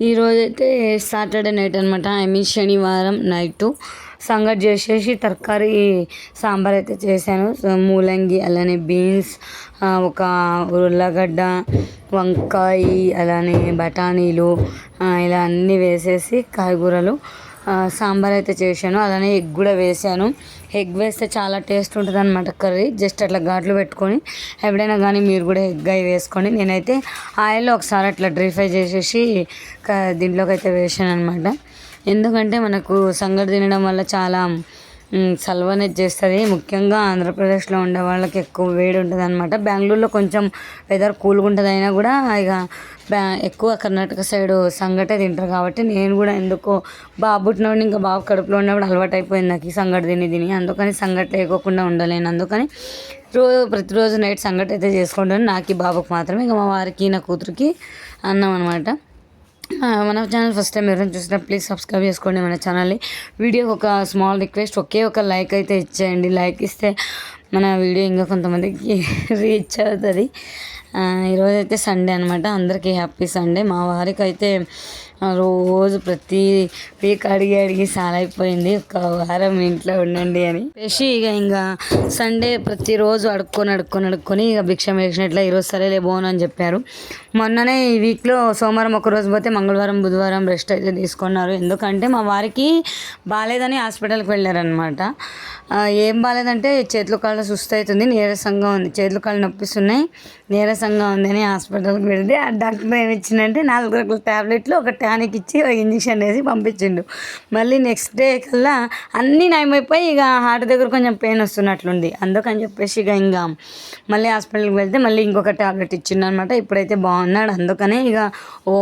ఈరోజు అయితే Saturday night అనమాట ఐ మీన్ శనివారం నైట్ సంగటి చేసేసి తరకారీ సాంబార్ అయితే చేశాను. మూలంగి అలానే బీన్స్ ఒక ఉర్లగడ్డ వంకాయ అలానే బఠానీలు ఇలా అన్నీ వేసేసి కాయగూరలు సాంబార్ అయితే చేశాను. అలానే ఎగ్ కూడా వేసాను ఎగ్ వేస్తే చాలా టేస్ట్ ఉంటుంది అనమాట కర్రీ. జస్ట్ అట్లా ఘాట్లు పెట్టుకొని ఎప్పుడైనా కానీ మీరు కూడా ఎగ్ అయి వేసుకోండి నేనైతే ఆయిల్లో ఒకసారి అట్లా డ్రై ఫ్రై చేసేసి దీంట్లోకి అయితే వేసాను అనమాట ఎందుకంటే మనకు సంగటి తినడం వల్ల చాలా మ్, అనేది చేస్తుంది. ముఖ్యంగా ఆంధ్రప్రదేశ్లో ఉండే వాళ్ళకి ఎక్కువ వేడి ఉంటుంది అనమాట బెంగళూరులో కొంచెం వెదర్ కూల్గా ఉంటుంది అయినా కూడా ఇక బ్యా ఎక్కువ కర్ణాటక సైడ్ సంగటే తింటారు కాబట్టి నేను కూడా ఎందుకో బాబు పుట్టినప్పుడు ఇంకా బాబు కడుపులో ఉన్నప్పుడు అలవాటు అయిపోయింది నాకు ఈ సంగటి తిని తిని. అందుకని సంగటి లేకోకుండా ఉండలేను. అందుకని రోజు ప్రతిరోజు నైట్ సంగటి అయితే చేసుకుంటాను. నాకు ఈ బాబుకి మాత్రమే. ఇంకా మా వారికి నా కూతురికి అన్నం అనమాట మన ఛానల్ ఫస్ట్ టైం ఎవరైనా చూసినా ప్లీజ్ సబ్స్క్రైబ్ చేసుకోండి మన ఛానల్ని వీడియోకి ఒక స్మాల్ రిక్వెస్ట్ ఒకే ఒక లైక్ అయితే ఇచ్చేయండి. లైక్ ఇస్తే మన వీడియో ఇంకా కొంతమందికి రీచ్ అవుతుంది. ఈరోజైతే సండే అనమాట అందరికీ హ్యాపీ సండే మా వారికి అయితే రోజు ప్రతి వీక్ అడిగి అడిగి సాలైపోయింది. అయిపోయింది ఒక వారం ఇంట్లో ఉండండి అని. చెప్పేసి ఇక ఇంకా సండే ప్రతిరోజు అడుక్కొని అడుక్కొని అడుక్కొని ఇక భిక్షం వేసినట్ల ఈరోజు సరేలే పోను అని చెప్పారు. మొన్ననే ఈ వీక్లో సోమవారం ఒకరోజు పోతే మంగళవారం బుధవారం రెస్ట్ అయితే తీసుకున్నారు. ఎందుకంటే మా వారికి బాగాలేదని హాస్పిటల్కి వెళ్ళారనమాట ఏం బాగాలేదంటే చేతులు కాళ్ళ సుస్థ అవుతుంది నీరసంగా ఉంది. చేతులు కాళ్ళు నొప్పిస్తున్నాయి నీరసంగా ఉందని హాస్పిటల్కి వెళ్తే ఆ డాక్టర్ ఏమి ఇచ్చిందంటే నాలుగు రకాల ట్యాబ్లెట్లు ఒక టానిక్ ఇచ్చి ఇంజక్షన్ వేసి పంపించిండు. మళ్ళీ నెక్స్ట్ డే కల్లా అన్నీ నయమైపోయి ఇక హార్ట్ దగ్గర కొంచెం పెయిన్ వస్తున్నట్లుంది. అందుకని చెప్పేసి ఇక ఇంకా మళ్ళీ హాస్పిటల్కి వెళ్తే మళ్ళీ ఇంకొక టాబ్లెట్ ఇచ్చిండు అనమాట ఇప్పుడైతే బాగున్నాడు. అందుకనే ఇక ఓ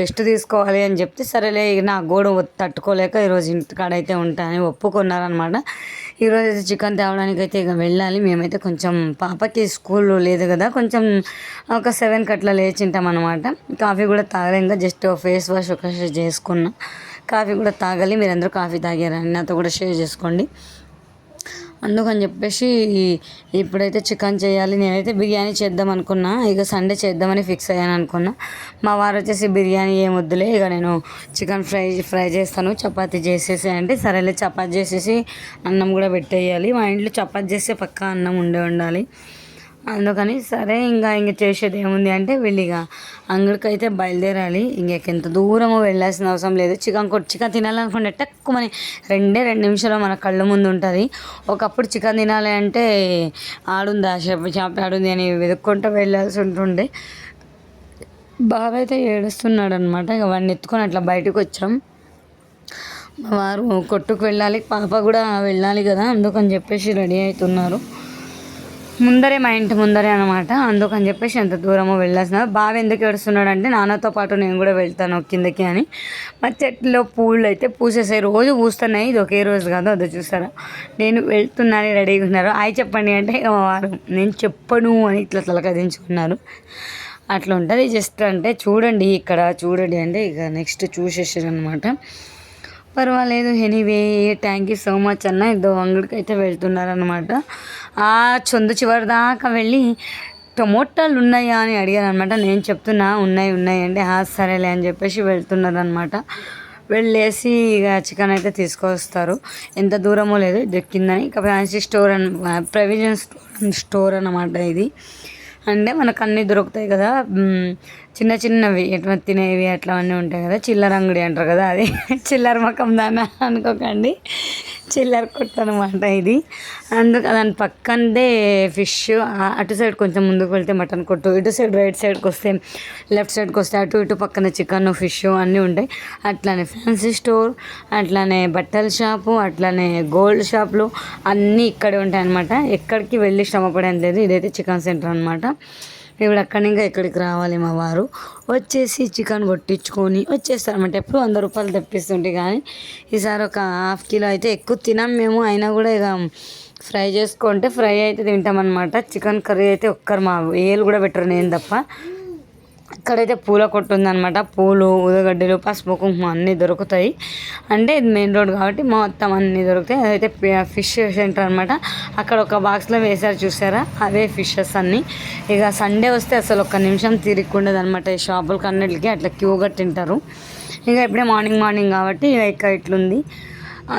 రెస్ట్ తీసుకోవాలి అని చెప్తే సరేలే ఇక నా గోడ తట్టుకోలేక ఈరోజు ఇంటికాడైతే ఉంటానని ఒప్పుకున్నారనమాట. ఈరోజు అయితే చికెన్ తేవడానికి అయితే ఇక వెళ్ళాలి. మేమైతే కొంచెం పాపకి స్కూల్ లేదు కదా కొంచెం ఒక సెవెన్కి అట్లా లేచింటాం అనమాట కాఫీ కూడా తాగలేం. ఇంకా జస్ట్ ఫేస్ వాష్ ఒక చేసుకున్నా. కాఫీ కూడా తాగాలి. మీరందరూ కాఫీ తాగారని నాతో కూడా షేర్ చేసుకోండి. అందుకని చెప్పేసి ఇప్పుడైతే చికెన్ చేయాలి. నేనైతే బిర్యానీ చేద్దాం అనుకున్నా. ఇక సండే చేద్దామని ఫిక్స్ అయ్యాను అనుకున్నా. మా వారు వచ్చేసి బిర్యానీ ఏం వద్దులే. ఇక నేను చికెన్ ఫ్రై ఫ్రై చేస్తాను. చపాతి చేసేసి అంటే సరేలే చపాతి చేసేసి అన్నం కూడా పెట్టేయాలి. మా ఇంట్లో చపాతి చేస్తే పక్కా అన్నం ఉండే ఉండాలి. అందుకని సరే ఇంకా ఇంక చేసేది ఏముంది అంటే వెళ్ళి ఇక అంగడికి అయితే బయలుదేరాలి. ఇంక ఎంత దూరము వెళ్ళాల్సిన అవసరం లేదు. చికెన్ కొట్టి చికెన్ తినాలనుకుంటే టక్కుమని రెండే రెండు నిమిషాలు మన కళ్ళ ముందు ఉంటుంది. ఒకప్పుడు చికెన్ తినాలి అంటే ఆడుందా? షాప్ షాప్ ఆడుంది అని వెతుక్కుంటూ వెళ్ళాల్సి ఉంటుండే. బాగా అయితే ఏడుస్తున్నాడు అనమాట ఇక వాడిని ఎత్తుకొని అట్లా బయటకు వచ్చాం. వారు కొట్టుకు వెళ్ళాలి. పాప కూడా వెళ్ళాలి కదా అందుకని చెప్పేసి రెడీ అవుతున్నారు. ముందరే మా ఇంటి ముందరే అనమాట అందుకని చెప్పేసి ఎంత దూరమో వెళ్ళాల్సిన. బావ ఎందుకు ఏడుస్తున్నాడు అంటే నాన్నతో పాటు నేను కూడా వెళ్తాను కిందకి అని. మా చెట్లో పూలు అయితే పూసేసాయి రోజు పూస్తున్నాయి. ఇది ఒకే రోజు కాదు అదో చూసారా? నేను వెళ్తున్నాను రెడీగా ఉన్నారు. అవి చెప్పండి అంటే వారు నేను చెప్పను అని ఇట్లా తలకదించుకున్నారు. అట్లా ఉంటుంది. జస్ట్ అంటే చూడండి ఇక్కడ చూడండి అంటే ఇక నెక్స్ట్ చూసేసారు అనమాట పర్వాలేదు. Anyway thank you so much అన్న. ఇదో అంగడికి అయితే వెళ్తున్నారనమాట ఆ చొందు చివరి దాకా వెళ్ళి టమోటాలు ఉన్నాయా అని అడిగారనమాట నేను చెప్తున్నా ఉన్నాయి ఉన్నాయి అంటే సరేలే అని చెప్పేసి వెళ్తున్నారనమాట వెళ్ళేసి ఇక చికెన్ అయితే తీసుకొస్తారు. ఎంత దూరమో లేదు దక్కిందని ఇక ఫ్యాన్సీ స్టోర్ అని ప్రొవిజన్ స్టోర్ స్టోర్ అన్నమాట ఇది. అంటే మనకు అన్నీ దొరుకుతాయి కదా. చిన్న చిన్నవి ఎట్లా తినేవి అట్లా అన్నీ ఉంటాయి కదా. చిల్లర అంగడి అంటారు కదా అది. చిల్లర మకం దాన అనుకోకండి. చిల్లర కొట్టు అనమాట ఇది. అందుకు దాని పక్కందే ఫిష్. అటు సైడ్ కొంచెం ముందుకు వెళ్తే మటన్ కొట్టు. ఇటు సైడ్ రైట్ సైడ్కి వస్తే లెఫ్ట్ సైడ్కి వస్తే అటు ఇటు పక్కన చికెన్ ఫిష్ అన్నీ ఉంటాయి. అట్లానే ఫ్యాన్సీ స్టోర్ అట్లానే బట్టల షాపు అట్లానే గోల్డ్ షాపులు అన్నీ ఇక్కడే ఉంటాయి అనమాట ఎక్కడికి వెళ్ళి శ్రమపడేది లేదు. ఇదైతే చికెన్ సెంటర్ అనమాట ఇప్పుడు అక్కడ ఇంకా ఇక్కడికి రావాలి మా వారు. వచ్చేసి చికెన్ కొట్టించుకొని వచ్చేస్తారన్నమాట ఎప్పుడు వంద రూపాయలు తెప్పిస్తుంటే కానీ ఈసారి ఒక హాఫ్ కిలో అయితే ఎక్కువ తినాం మేము. అయినా కూడా ఇక ఫ్రై చేసుకుంటే ఫ్రై అయితే తింటామన్నమాట. చికెన్ కర్రీ అయితే ఒక్కరు మా ఏలు కూడా పెట్టరు నేను తప్ప. ఇక్కడైతే పూల కొట్టు ఉందన్నమాట. పూలు ఉదగడ్డలు పసుపు కుంకుమ అన్నీ దొరుకుతాయి. అంటే ఇది మెయిన్ రోడ్ కాబట్టి మొత్తం అన్నీ దొరుకుతాయి. అదైతే ఫిష్ సెంటర్ అనమాట అక్కడ ఒక బాక్స్లో వేసారు చూసారా? అవే ఫిషెస్ అన్నీ. ఇక సండే వస్తే అసలు ఒక్క నిమిషం తిరిగి అనమాట ఈ షాపులకి అన్నిటికీ అట్లా క్యూ కట్టింటారు. ఇంకా ఇప్పుడే మార్నింగ్ మార్నింగ్ కాబట్టి ఇక ఇక్కడ ఇట్లుంది.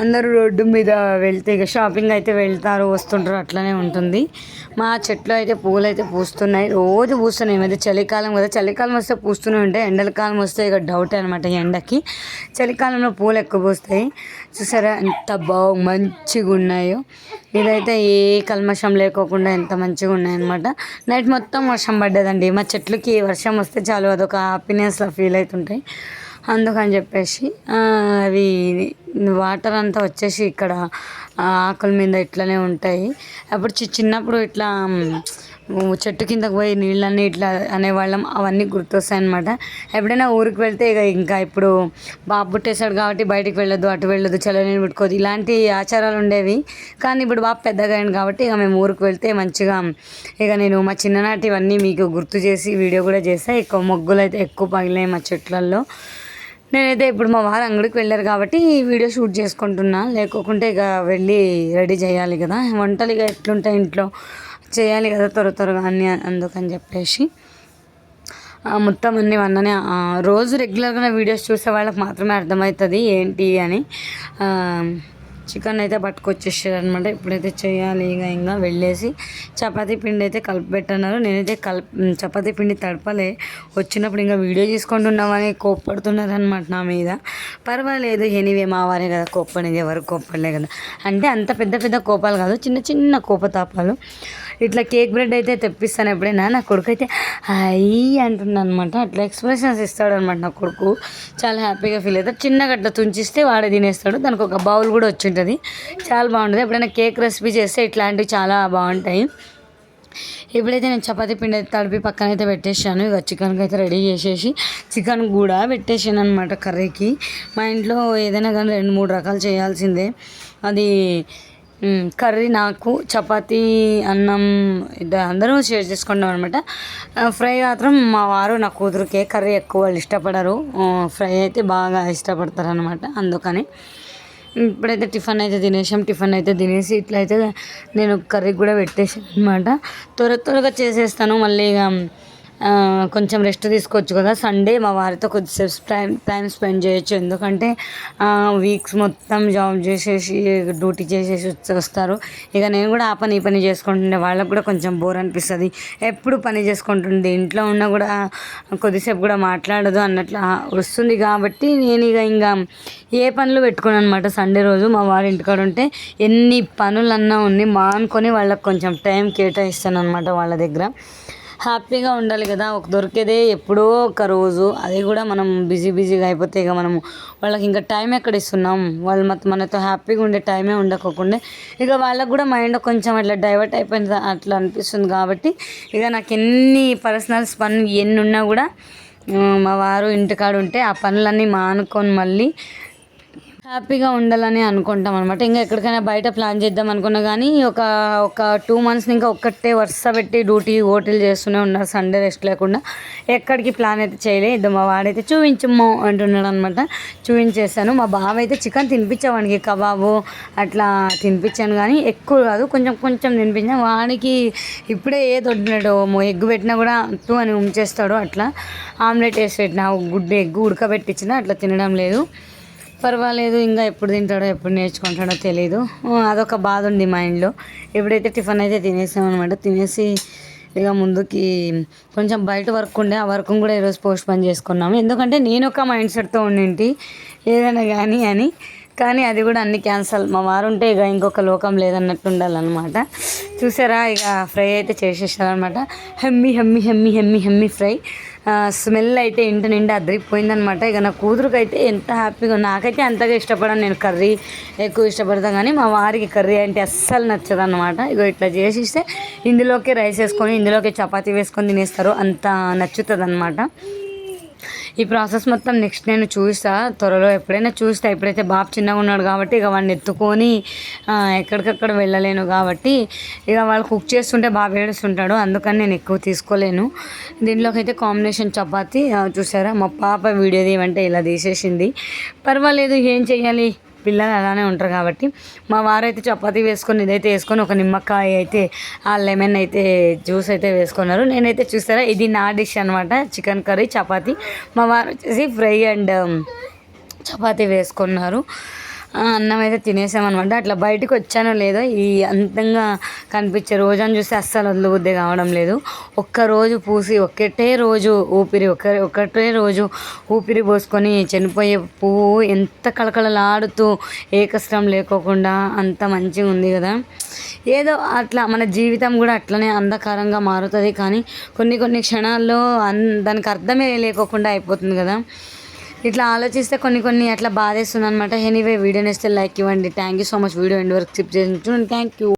అందరూ రోడ్డు మీద వెళ్తే ఇక షాపింగ్ అయితే వెళ్తారు వస్తుంటారు అట్లనే ఉంటుంది. మా చెట్లు అయితే పూలు అయితే పూస్తున్నాయి. రోజు పూస్తున్నాయి. ఈ మధ్య చలికాలం కదా. చలికాలం వస్తే పూస్తూనే ఉంటాయి. ఎండలకాలం వస్తే ఇక డౌట్ అనమాట ఎండకి. చలికాలంలో పూలు ఎక్కువ పూస్తాయి. చూసారా ఎంత బాగు మంచిగా ఉన్నాయో. ఇదైతే ఏ కల్మషం లేకోకుండా ఎంత మంచిగా ఉన్నాయన్నమాట నైట్ మొత్తం వర్షం పడ్డదండి. మా చెట్లకి వర్షం వస్తే చాలు. అదొక హ్యాపీనెస్లో ఫీల్ అవుతుంటాయి. అందుకని చెప్పేసి అవి వాటర్ అంతా వచ్చేసి ఇక్కడ ఆకుల మీద ఇట్లనే ఉంటాయి. అప్పుడు చి- చిన్నప్పుడు ఇట్లా చెట్టు కిందకు పోయి నీళ్ళన్నీ ఇట్లా అనేవాళ్ళం. అవన్నీ గుర్తొస్తాయి అనమాట ఎప్పుడైనా ఊరికి వెళ్తే ఇక ఇంకా ఇప్పుడు బాబు పుట్టేశాడు కాబట్టి బయటికి వెళ్ళొద్దు అటు వెళ్ళొద్దు చల్లనీళ్ళు పెట్టుకోవద్దు. ఇలాంటి ఆచారాలు ఉండేవి. కానీ ఇప్పుడు బాబు పెద్దగా అయింది కాబట్టి ఇక మేము ఊరికి వెళ్తే మంచిగా ఇక నేను మా చిన్ననాటి ఇవన్నీ మీకు గుర్తు చేసి వీడియో కూడా చేస్తే. ఎక్కువ మొగ్గులు అయితే ఎక్కువ పగిలాయి మా చెట్లల్లో. నేనైతే ఇప్పుడు మా వారు అంగడికి వెళ్ళారు కాబట్టి ఈ వీడియో షూట్ చేసుకుంటున్నా. లేకోకుంటే ఇక వెళ్ళి రెడీ చేయాలి కదా. వంటలు ఇక ఎట్లుంటాయి ఇంట్లో? చేయాలి కదా త్వర త్వరగా అన్ని అందుకని చెప్పేసి. మొత్తం అన్ని వన్ననే రోజు రెగ్యులర్గా వీడియోస్ చూసే వాళ్ళకి మాత్రమే అర్థమవుతుంది ఏంటి అని. చికెన్ అయితే పట్టుకొచ్చేసారు అనమాట ఇప్పుడైతే చేయాలి ఇక ఇంకా వెళ్ళేసి చపాతీ పిండి అయితే కలిపి పెట్టన్నారు. నేనైతే కలిపి చపాతీ పిండి తడపలే. వచ్చినప్పుడు ఇంకా వీడియో తీసుకుంటున్నామని కోప్పడుతున్నారు అనమాట నా మీద. పర్వాలేదు ఎనివే మా వారే కదా కోప్పనేది ఎవరు కోప్పడలే కదా. అంటే అంత పెద్ద పెద్ద కోపాలు కాదు చిన్న చిన్న కోపతాపాలు. ఇట్లా కేక్ బ్రెడ్ అయితే తెప్పిస్తాను ఎప్పుడైనా. నా కొడుకు అయితే అయ్యి అంటున్నాను అనమాట అట్లా ఎక్స్ప్రెషన్స్ ఇస్తాడు అనమాట నా కొడుకు. చాలా హ్యాపీగా ఫీల్ అవుతాడు. చిన్నగా అట్లా తుంచిస్తే వాడే తినేస్తాడు. దానికి ఒక బౌల్ కూడా వచ్చి ఉంటుంది చాలా బాగుంటుంది. ఎప్పుడైనా కేక్ రెసిపీ చేస్తే ఇట్లాంటివి చాలా బాగుంటాయి. ఇప్పుడైతే నేను చపాతీ పిండి అయితే తడిపి పక్కన అయితే పెట్టేసాను ఇక చికెన్కి అయితే రెడీ చేసేసి చికెన్ కూడా పెట్టేసాను అనమాట కర్రీకి. మా ఇంట్లో ఏదైనా కానీ రెండు మూడు రకాలు చేయాల్సిందే. అది కర్రీ నాకు చపాతీ అన్నం ఇద్దరు అందరూ షేర్ చేసుకుంటాం అనమాట ఫ్రై మాత్రం మా వారు నా కూతురుకే కర్రీ ఎక్కువ వాళ్ళు ఇష్టపడరు. ఫ్రై అయితే బాగా ఇష్టపడతారు అనమాట అందుకని. ఇప్పుడైతే టిఫిన్ అయితే తినేసాం టిఫిన్ అయితే తినేసి ఇట్లయితే నేను కర్రీ కూడా పెట్టేసాను అనమాట త్వర త్వరగా చేసేస్తాను మళ్ళీ ఇక కొంచెం రెస్ట్ తీసుకోవచ్చు కదా. సండే మా వారితో కొద్దిసేపు టైం టైం స్పెండ్ చేయొచ్చు. ఎందుకంటే వీక్స్ మొత్తం జాబ్ చేసేసి డ్యూటీ చేసేసి వస్తారు. ఇక నేను కూడా ఆ పని ఈ పని చేసుకుంటుండే. వాళ్ళకు కూడా కొంచెం బోర్ అనిపిస్తుంది. ఎప్పుడు పని చేసుకుంటుండే? ఇంట్లో ఉన్నా కూడా కొద్దిసేపు కూడా మాట్లాడదు అన్నట్లు వస్తుంది. కాబట్టి నేను ఇక ఇంకా ఏ పనులు పెట్టుకున్నాను అనమాట సండే రోజు మా వారి ఇంటికాడ ఉంటే ఎన్ని పనులన్నా ఉన్ని మానుకొని వాళ్ళకి కొంచెం టైం కేటాయిస్తాను అనమాట వాళ్ళ దగ్గర. హ్యాపీగా ఉండాలి కదా. ఒక దొరికేదే ఎప్పుడో ఒక రోజు. అది కూడా మనం బిజీ బిజీగా అయిపోతే ఇక మనము వాళ్ళకి ఇంకా టైం ఎక్కడ ఇస్తున్నాం? వాళ్ళు మొత్తం మనతో హ్యాపీగా ఉండే టైమే ఉండకోకుండా. ఇక వాళ్ళకు కూడా మైండ్ కొంచెం అట్లా డైవర్ట్ అయిపోయింది అట్లా అనిపిస్తుంది కాబట్టి ఇక నాకు ఎన్ని పర్సనల్స్ పనులు ఎన్ని ఉన్నా కూడా మా వారు ఇంటికాడ ఉంటే ఆ పనులన్నీ మానుకొని మళ్ళీ హ్యాపీగా ఉండాలని అనుకుంటాం అనమాట ఇంకా ఎక్కడికైనా బయట ప్లాన్ చేద్దాం అనుకున్నా కానీ ఒక ఒక టూ మంత్స్ ఇంకా ఒక్కటే వరుస పెట్టి డ్యూటీ హోటల్ చేస్తూనే ఉన్నారు. సండే రెస్ట్ లేకుండా ఎక్కడికి ప్లాన్ అయితే చేయలేదు. ఇద్దాం మా వాడైతే చూపించము అంటున్నాడు అనమాట చూపించేసాను మా బావ అయితే చికెన్ తినిపించావానికి కబాబు అట్లా తినిపించాను కానీ ఎక్కువ కాదు కొంచెం కొంచెం తినిపించాను వాడికి ఇప్పుడే ఏ దొడ్డినాడు ఎగ్గు పెట్టినా కూడా తూ అని ఉంచేస్తాడు అట్లా. ఆమ్లెట్ వేసి పెట్టిన గుడ్డు ఎగ్గు ఉడకబెట్టించిన అట్లా తినడం లేదు. పర్వాలేదు ఇంకా ఎప్పుడు తింటాడో ఎప్పుడు నేర్చుకుంటాడో తెలియదు అదొక బాధ ఉంది మైండ్లో. ఎప్పుడైతే టిఫిన్ అయితే తినేసాం అనమాట తినేసి ఇక ముందుకి కొంచెం బయట వర్క్ ఉండే ఆ వర్క్ కూడా ఈరోజు పోస్ట్ పని చేసుకున్నాము. ఎందుకంటే నేను ఒక మైండ్ సెట్తో ఉండింటి ఏదైనా కానీ అని. కానీ అది కూడా అన్ని క్యాన్సల్. మా వారు ఉంటే ఇక ఇంకొక లోకం లేదన్నట్టు ఉండాలన్నమాట. చూసారా ఇక ఫ్రై అయితే చేసేసారనమాట హెమ్మి హెమ్మి హెమ్మి హెమ్మి హెమ్మి ఫ్రై. స్మెల్ అయితే ఇంటి నిండా అద్దరిపోయిందనమాట ఇక నా కూతురుకైతే అయితే ఎంత హ్యాపీగా నాకైతే అంతగా ఇష్టపడను. నేను కర్రీ ఎక్కువ ఇష్టపడతాను కానీ మా వారికి కర్రీ అంటే అస్సలు నచ్చదు అనమాట ఇగో ఇట్లా చేసిస్తే ఇందులోకి రైస్ వేసుకొని ఇందులోకి చపాతీ వేసుకొని తినేస్తారు. అంత నచ్చుతుంది అనమాట ఈ ప్రాసెస్ మొత్తం నెక్స్ట్ నేను చూస్తా. త్వరలో ఎప్పుడైనా చూస్తా. ఎప్పుడైతే బాబు చిన్నగా ఉన్నాడు కాబట్టి ఇక వాడిని ఎత్తుకొని ఎక్కడికక్కడ వెళ్ళలేను కాబట్టి ఇక వాళ్ళు కుక్ చేస్తుంటే బాబు ఏడుస్తుంటాడు. అందుకని నేను ఎక్కువ తీసుకోలేను. దీంట్లోకి అయితే కాంబినేషన్ చపాతి చూసారా? మా పాప వీడియో తీయమంటే ఇలా తీసేసింది. పర్వాలేదు ఏం చెయ్యాలి? పిల్లలు అలానే ఉంటారు కాబట్టి మా వారు అయితే చపాతీ వేసుకొని ఇదైతే వేసుకొని ఒక నిమ్మకాయ అయితే ఆ లెమన్ అయితే జ్యూస్ అయితే వేసుకున్నారు. నేనైతే చూసారా ఇది నా డిష్ అనమాట చికెన్ కర్రీ చపాతీ. మా వారు వచ్చేసి ఫ్రై అండ్ చపాతీ వేసుకున్నారు. అన్నం అయితే తినేసామన్నమాట. అట్లా బయటకు వచ్చానో లేదో ఈ అందంగా కనిపించే రోజని చూస్తే అస్సలు వదలబుద్ధి కావడం లేదు. ఒక్క రోజు పూసి ఒక్కటే రోజు ఊపిరి ఒక ఒకటే రోజు ఊపిరి పోసుకొని చనిపోయే పువ్వు ఎంత కళకళలాడుతూ ఏ కష్టం లేకోకుండా అంత మంచిగా ఉంది కదా. ఏదో అట్లా మన జీవితం కూడా అట్లనే అంధకారంగా మారుతుంది కానీ కొన్ని కొన్ని క్షణాల్లో అన్ దానికి అర్థమే లేకోకుండా అయిపోతుంది కదా. ఇట్లా ఆలోచిస్తే కొన్ని కొన్ని అట్లా బాధేస్తుంది అనమాట ఎనీవే వీడియో నేస్తే లైక్ ఇవ్వండి. Thank you so much video end వరకు స్కిప్ చేసి థ్యాంక్ యూ